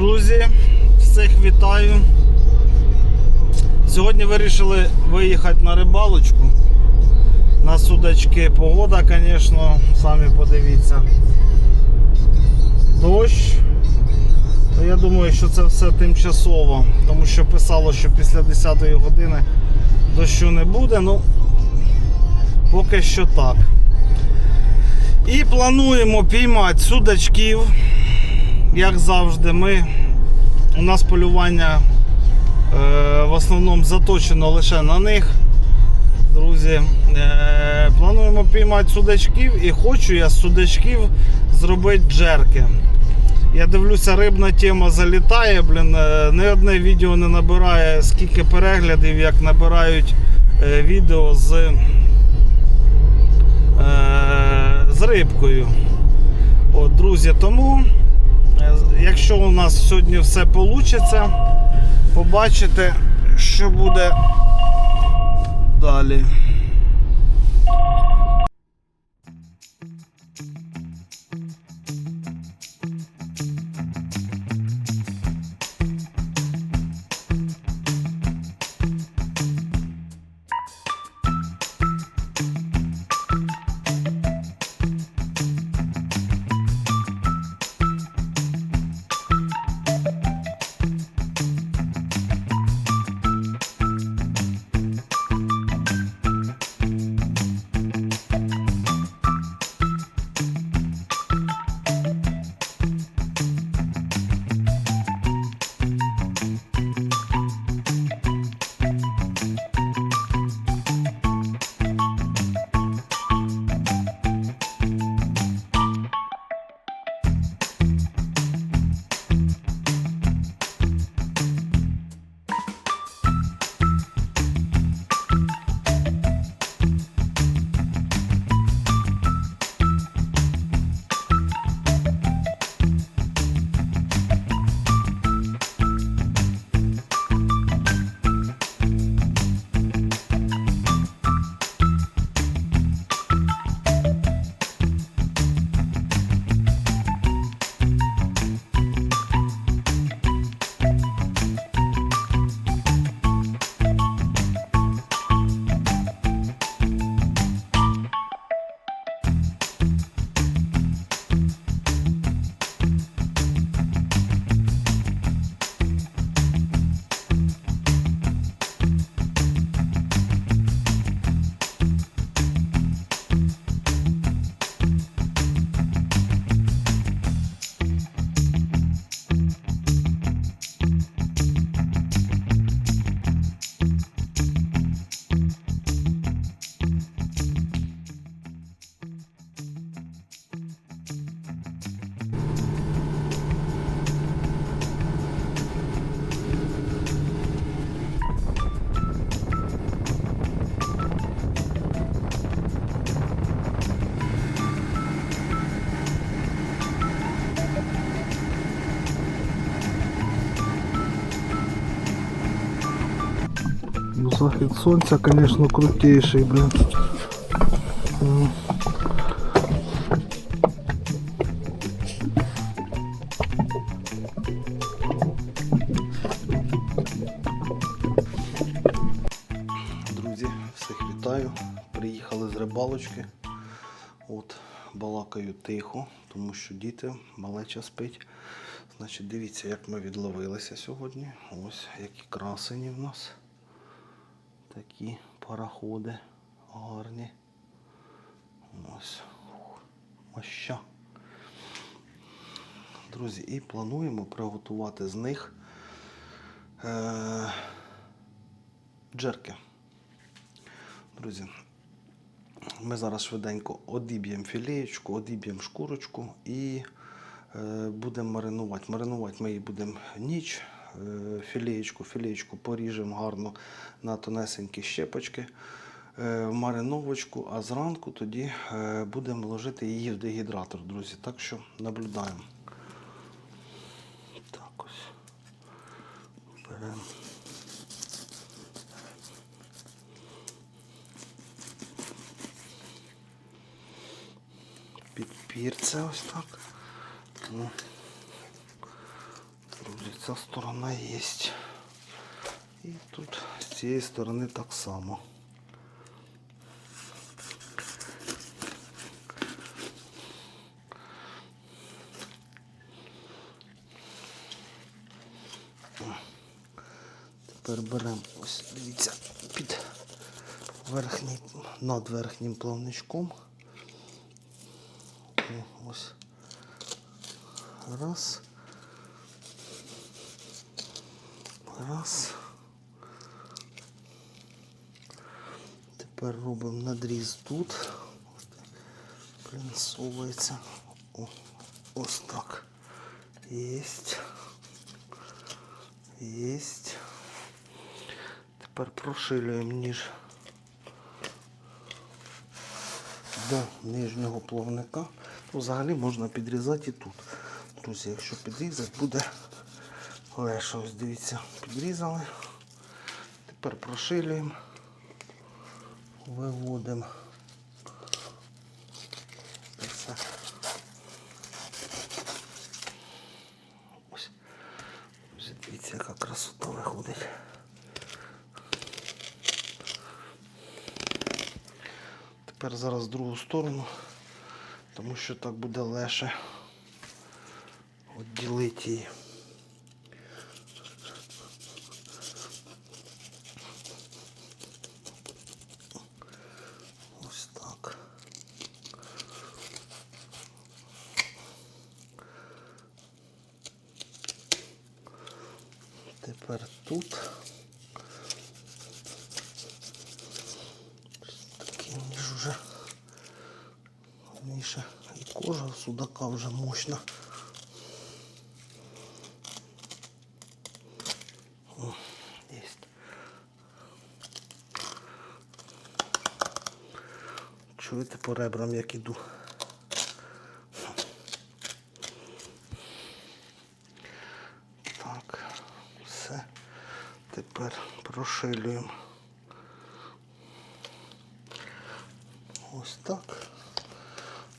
друзі, всіх вітаю. Сьогодні вирішили виїхати на рибалочку. На судачки. Погода, звісно, самі подивіться. Дощ. Ну, Я думаю, що це все тимчасово, тому що писало, що після 10 години дощу не буде. Ну, поки що так. І плануємо піймати судачків. Як завжди, ми, у нас полювання е, в основному заточено лише на них. Друзі, е, плануємо піймати судачків і хочу я з судачків зробити джерки. Я дивлюся, рибна тема залітає. Блін, е, ні одне відео не набирає скільки переглядів, як набирають е, відео з, е, з рибкою. От, друзі, тому, якщо у нас сьогодні все вийде, побачите, що буде далі. Захід сонця, звісно, крутіший, блин. Друзі, всіх вітаю. Приїхали з рибалочки. От, балакаю тихо, тому що діти, малеча спить. Значить, дивіться, як ми відловилися сьогодні. Ось які красені в нас. Такі пароходи гарні. Ось. Ось. Друзі, і плануємо приготувати з них е- джерки. Друзі, ми зараз швиденько одіб'ємо філеєчку, одіб'ємо шкурочку і е, будемо маринувати. Маринувати ми її будемо ніч. Е, філеєчку, філеєчку поріжемо гарно на тонесенькі щепочки. е, Мариновочку, а зранку тоді е, будемо ложити її в дегідратор, друзі. Так що наблюдаємо. Так ось. Беремо. Підпірце ось так. Ця сторона є. І тут з цієї сторони так само. Тепер беремо ось, дивіться, під верхній, над верхнім плавничком. Ось. Раз. Раз. Тепер робимо надріз тут. Принсовується. О, ось так. Єсть. Єсть. Тепер прошилюємо ніж до нижнього плавника. Ну, взагалі можна підрізати і тут. Друзі, якщо підрізати, буде легше. Ось дивіться, підрізали. Тепер прошилюємо, виводимо. Все. Дивіться, яка красота виходить. Тепер зараз другу сторону, тому що так буде легше відділити її. Ось так. Тепер тут. Такий ніж вже раніше і кожа у судака вже. О. Чуєте по ребрам, як іду? Так, все. Тепер прошилюємо. Ось так.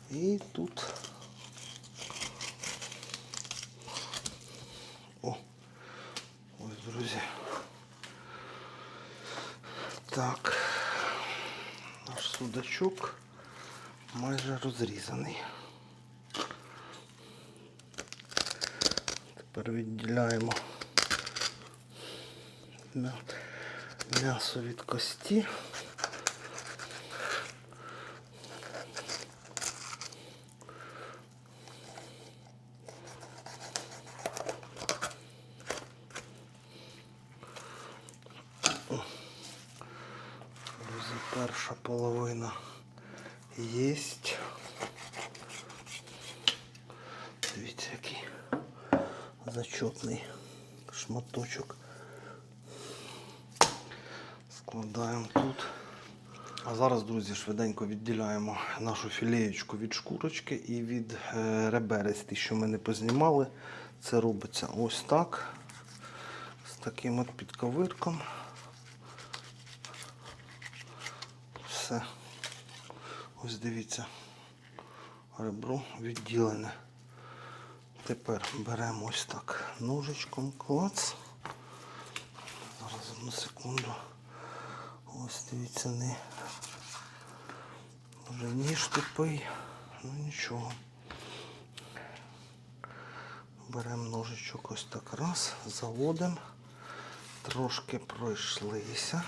І тут. О, ось, друзі. Так. Наш судачок майже розрізаний. Тепер відділяємо м'ясо від кості. Єсть. Дивіться, який зачетний шматочок. Складаємо тут. А зараз, друзі, швиденько відділяємо нашу філеєчку від шкурочки і від е, реберець, ті, що ми не познімали. Це робиться ось так. З таким от підковирком. Все. Ось дивіться. Ребро відділене. Тепер беремо ось так ножичком клац. Зараз одну секунду. Ось дивіться, не вже ніж тупий, ну нічого. Беремо ножичок ось так раз, заводимо, трошки пройшлися.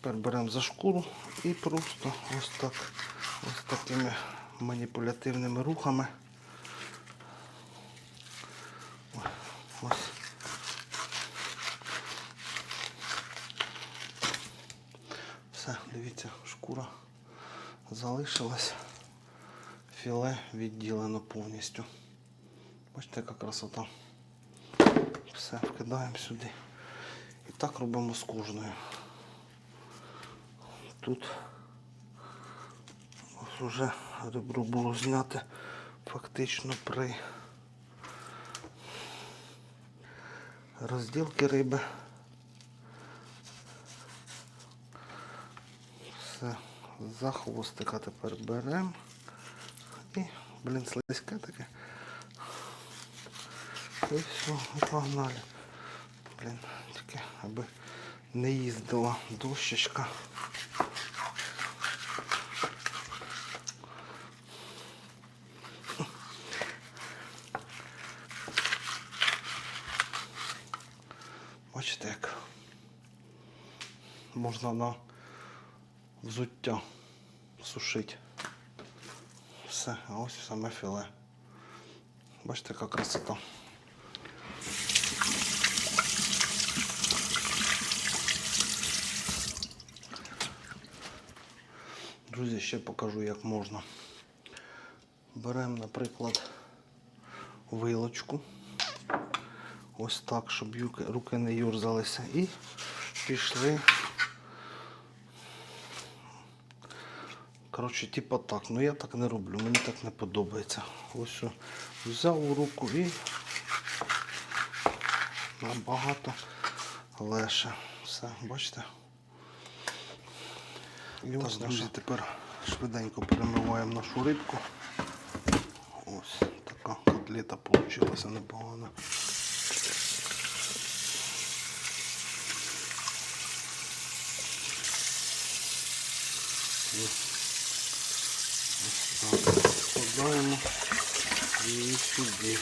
Тепер беремо за шкуру і просто ось так, ось такими маніпулятивними рухами. Все, дивіться, шкура залишилась. Філе відділено повністю. Бачите, яка красота. Все, вкидаємо сюди. І так робимо з кожною. Тут ось уже ребро було зняте фактично при розділці риби. Все, за хвостика тепер беремо. І, блін, слизьке таке. І все, і погнали. Блін, тільки аби не їздила дощечка. Бачите, як можна на взуття сушити. Все, а ось саме філе. Бачите, яка красота. Друзі, ще покажу, як можна. Беремо, наприклад, вилочку. Ось так, щоб руки не юрзалися. І пішли. Коротше, типа так. Ну я так не роблю, мені так не подобається. Ось взяв у руку і набагато легше. Все, бачите? І ось, друзі, тепер швиденько перемиваємо нашу рибку. Ось така котлета вийшла непогана. Ось так. Складаємо її сюди.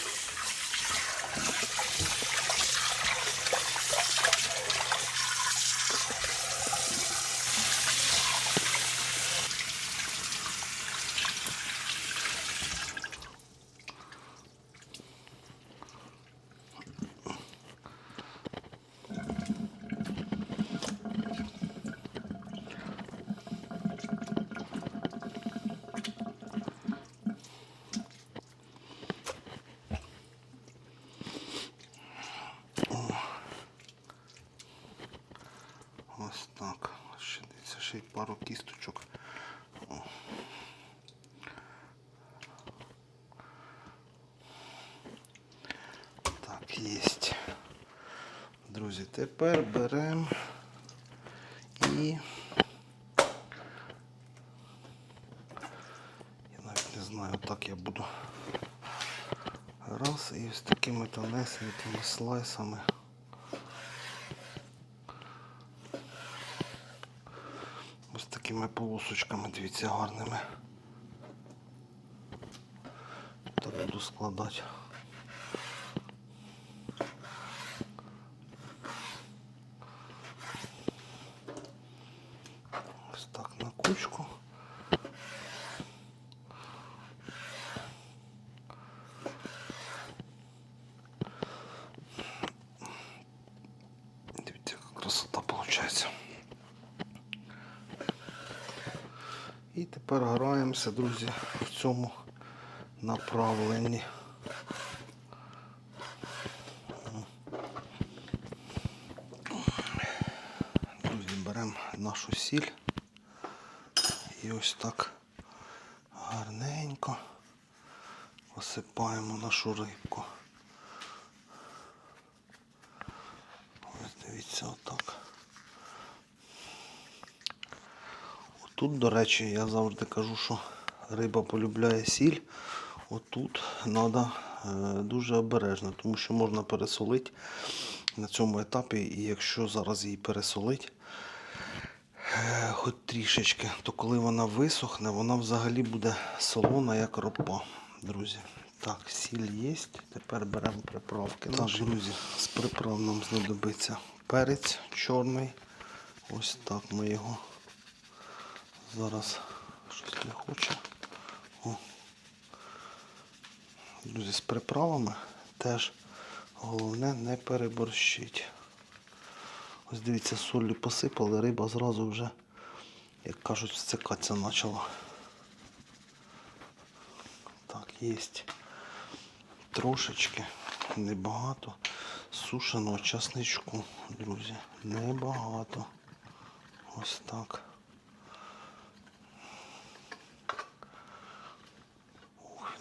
Ось так. Ще дивіться, ще пару кісточок. Так, єсть. Друзі, тепер беремо і. Я навіть не знаю, так я буду. Раз і ось такими тонесенькими слайсами. Ось такими полосочками, дивіться, гарними. Так буду складати. Ось так на кучку. Дивіться, яка красота виходить. І тепер граємося, друзі, в цьому направленні. Друзі, беремо нашу сіль і ось так гарненько посипаємо нашу рибку. Ось дивіться отак. Тут, до речі, я завжди кажу, що риба полюбляє сіль. Отут треба дуже обережно, тому що можна пересолити на цьому етапі, і якщо зараз її пересолить, е, хоч трішечки, то коли вона висохне, вона взагалі буде солона, як ропа, друзі. Так, сіль є. Тепер беремо приправки. Так, друзі, з приправ нам знадобиться перець чорний. Ось так ми його Зараз щось не хоче. О. Друзі, з приправами теж головне не переборщить. Ось дивіться, солі посипали, риба зразу вже, як кажуть, стикатися почала. Так, є трошечки, небагато сушеного часничку, друзі. Небагато. Ось так.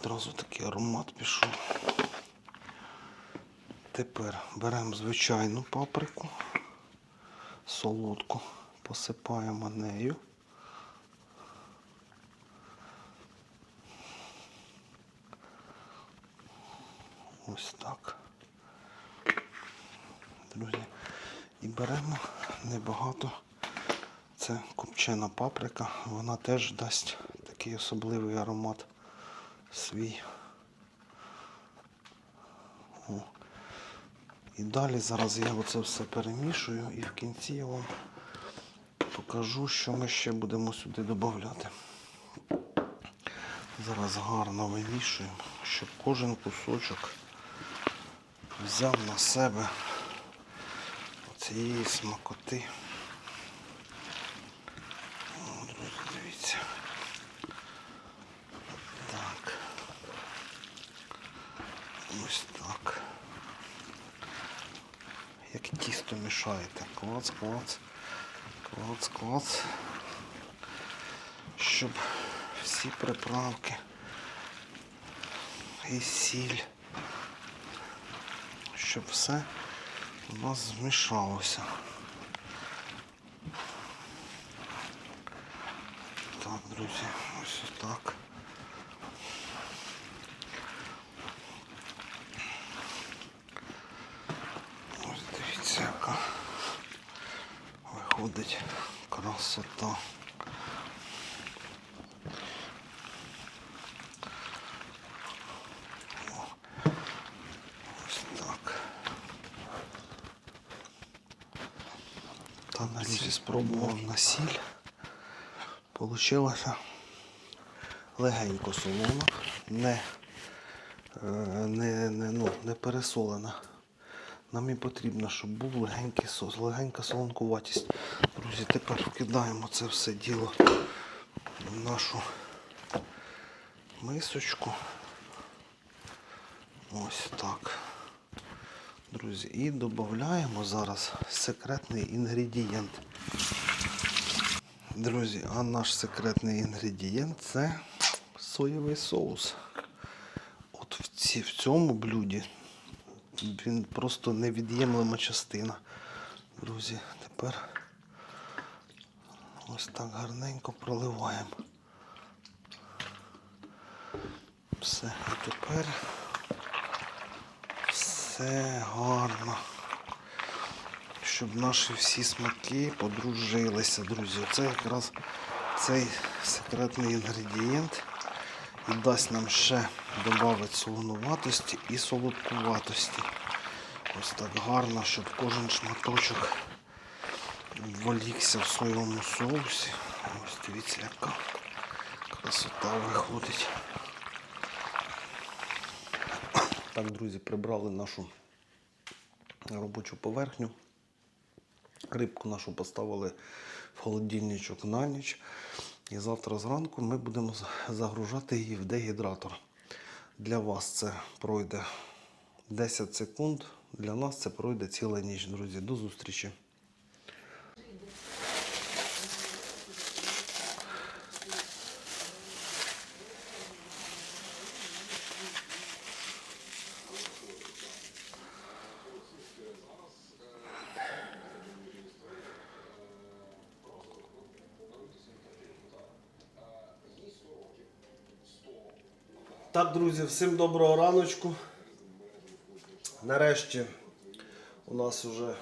Одразу такий аромат пішов. Тепер беремо звичайну паприку, солодку, посипаємо нею. Ось так. друзі. І беремо небагато. Це копчена паприка. Вона теж дасть такий особливий аромат свій. О. І далі зараз я оце все перемішую і в кінці я вам покажу, що ми ще будемо сюди додати. Зараз гарно вимішуємо, щоб кожен кусочок взяв на себе цієї смакоти. О, друзі, дивіться. Так. Ось так. Як тісто мішаєте. Клац, клац, клац, клац. Щоб всі приправки і сіль, щоб все у нас змішалося. Так, друзі, ось так. Ось дивіться, яка виходить красота. Та на спробував на сіль. Получилося легенько солона, не, е, не, не, ну, не пересолена. Нам і потрібно, щоб був легенький сос, легенька солонкуватість. Друзі, тепер вкидаємо це все діло в нашу мисочку. Ось так. Друзі, і додаємо зараз секретний інгредієнт. Друзі, а наш секретний інгредієнт це соєвий соус. От в, ці, в цьому блюді він просто невід'ємлема частина. Друзі, тепер ось так гарненько проливаємо. Все, і тепер все гарно. Щоб наші всі смаки подружилися, друзі. Це якраз цей секретний інгредієнт і дасть нам ще додати солонуватості і солодкуватості. Ось так гарно, щоб кожен шматочок волікся в своєму соусі. Ось дивіться, яка красота виходить. Так, друзі, прибрали нашу робочу поверхню. Рибку нашу поставили в холодильничок на ніч. І завтра зранку ми будемо загружати її в дегідратор. Для вас це пройде 10 секунд, для нас це пройде ціла ніч, друзі. До зустрічі. Друзі, всім доброго раночку. Нарешті у нас вже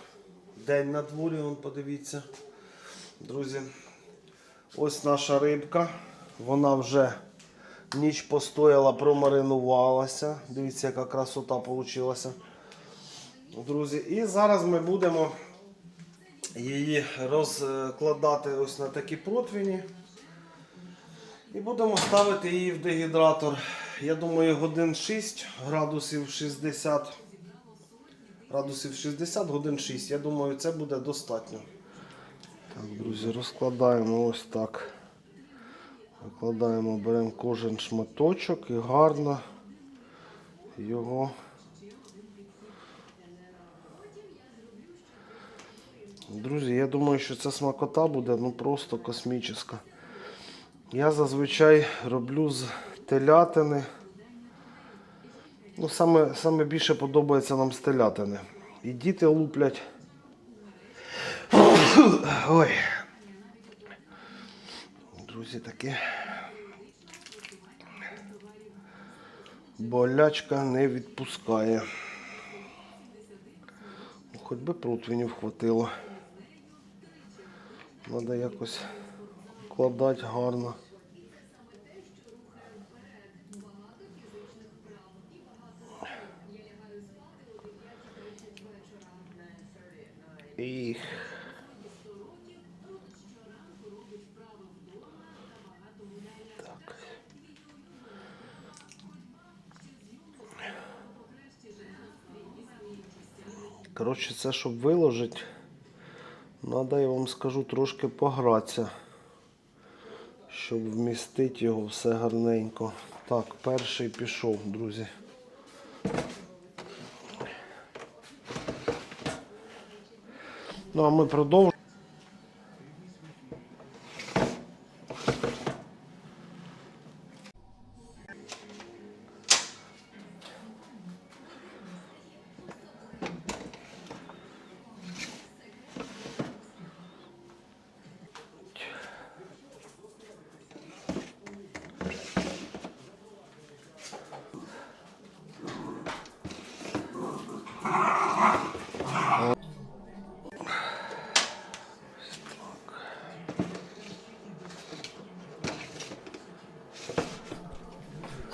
день на дворі, вон подивіться. Друзі, ось наша рибка. Вона вже ніч постояла, промаринувалася. Дивіться, яка красота вийшла. Друзі, і зараз ми будемо її розкладати ось на такі противні. І будемо ставити її в дегідратор. Я думаю, годин 6, градусів 60. Градусів 60, годин 6. Я думаю, це буде достатньо. Так, друзі, розкладаємо ось так. Викладаємо, беремо кожен шматочок і гарно його. Друзі, я думаю, що ця смакота буде ну просто космічна. Я зазвичай роблю з телятини. Ну, саме, саме більше подобається нам з телятини. І діти луплять. Ой. Друзі, таке. Болячка не відпускає. Хоч би противнів хватило. Треба якось вкладати гарно. І... Так. Коротше, це щоб виложити, треба, я вам скажу, трошки погратися, щоб вмістити його все гарненько. Так, перший пішов, друзі. Ну, а ми продовжуємо.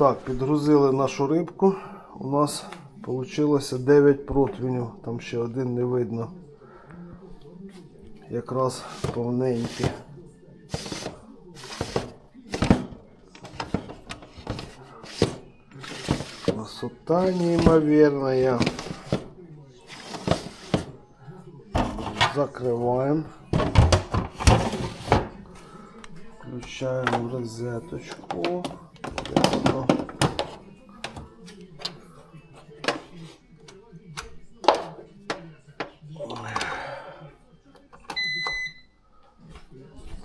Так, підгрузили нашу рибку. У нас вийшло 9 противнів, там ще один не видно. Якраз повненький. Красота неймовірна. Закриваємо. Включаємо розеточку.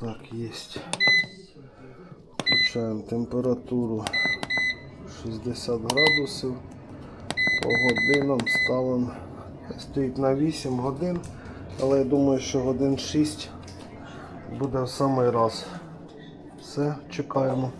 Так, есть. Включаємо температуру 60 градусів. По годинам ставимо. Стоїть на 8 годин, але я думаю, що годин 6 буде в самий раз. Все, чекаємо.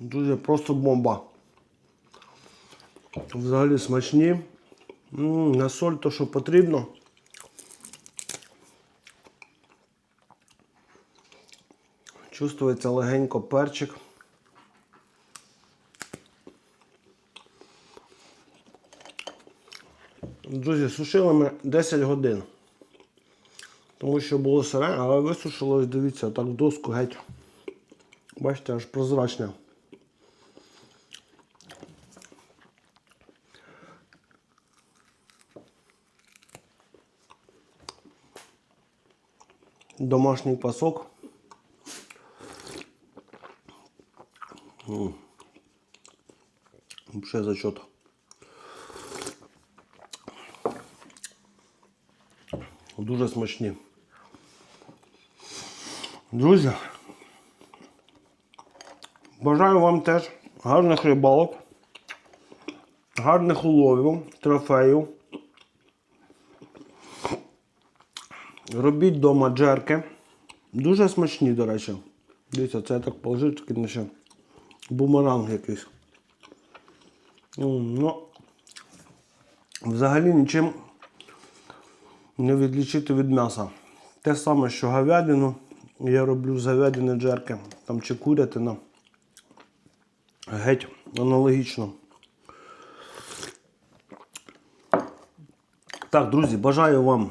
Дуже просто бомба. Взагалі смачні. М, На соль то, що потрібно. Чувствується легенько перчик. Друзі, сушили ми 10 годин. Тому що було сире, але висушилось, дивіться, так доску геть. Бачите, аж прозрачне. Домашній пасок. Вообще зачет. Дуже смачні. Друзі, бажаю вам теж гарних рибалок, гарних уловів, трофеїв. Робіть вдома джерки. Дуже смачні, до речі. Дивіться, це я так положив, такий наче бумеранг якийсь. Ну, взагалі нічим не відлічити від м'яса. Те саме, що говядину. Я роблю з говядини джерки, там чи курятина. Геть аналогічно. Так, друзі, бажаю вам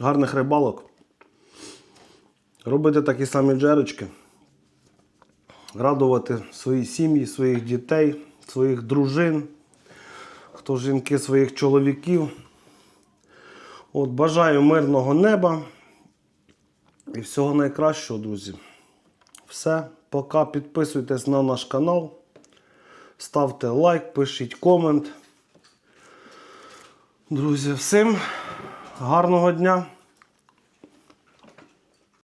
гарних рибалок. Робити такі самі джерочки. Радувати свої сім'ї, своїх дітей, своїх дружин, хто жінки своїх чоловіків. От, бажаю мирного неба і всього найкращого, друзі. Все, Пока підписуйтесь на наш канал. Ставте лайк, пишіть комент. Друзі, всім гарного дня!